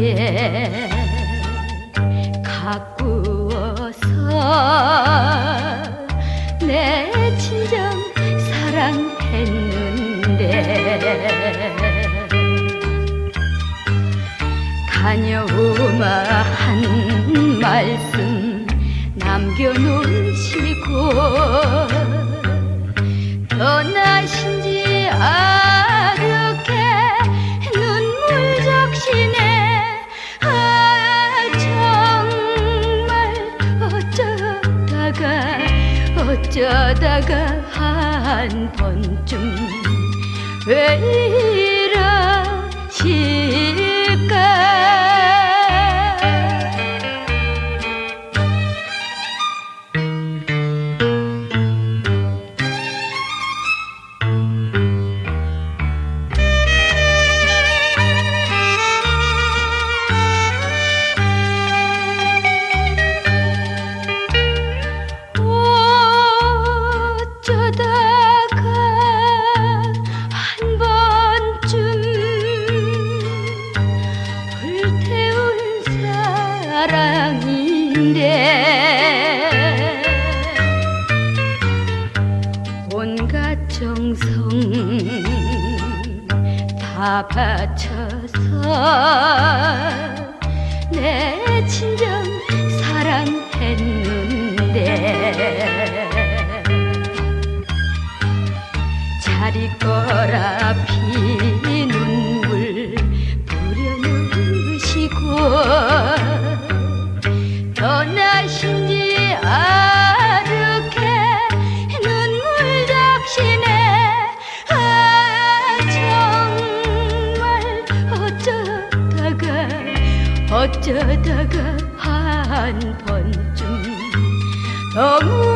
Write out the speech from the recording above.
사이에 가꾸어서 내 진정 사랑했는데 가녀우마 한 말씀 남겨놓으시고 어쩌다가 한 번쯤 왜 이러실 인데 온갖 정성 다 바쳐서 내 진정 사랑했는데 자리 거라 피 어쩌다가 한 번쯤 너무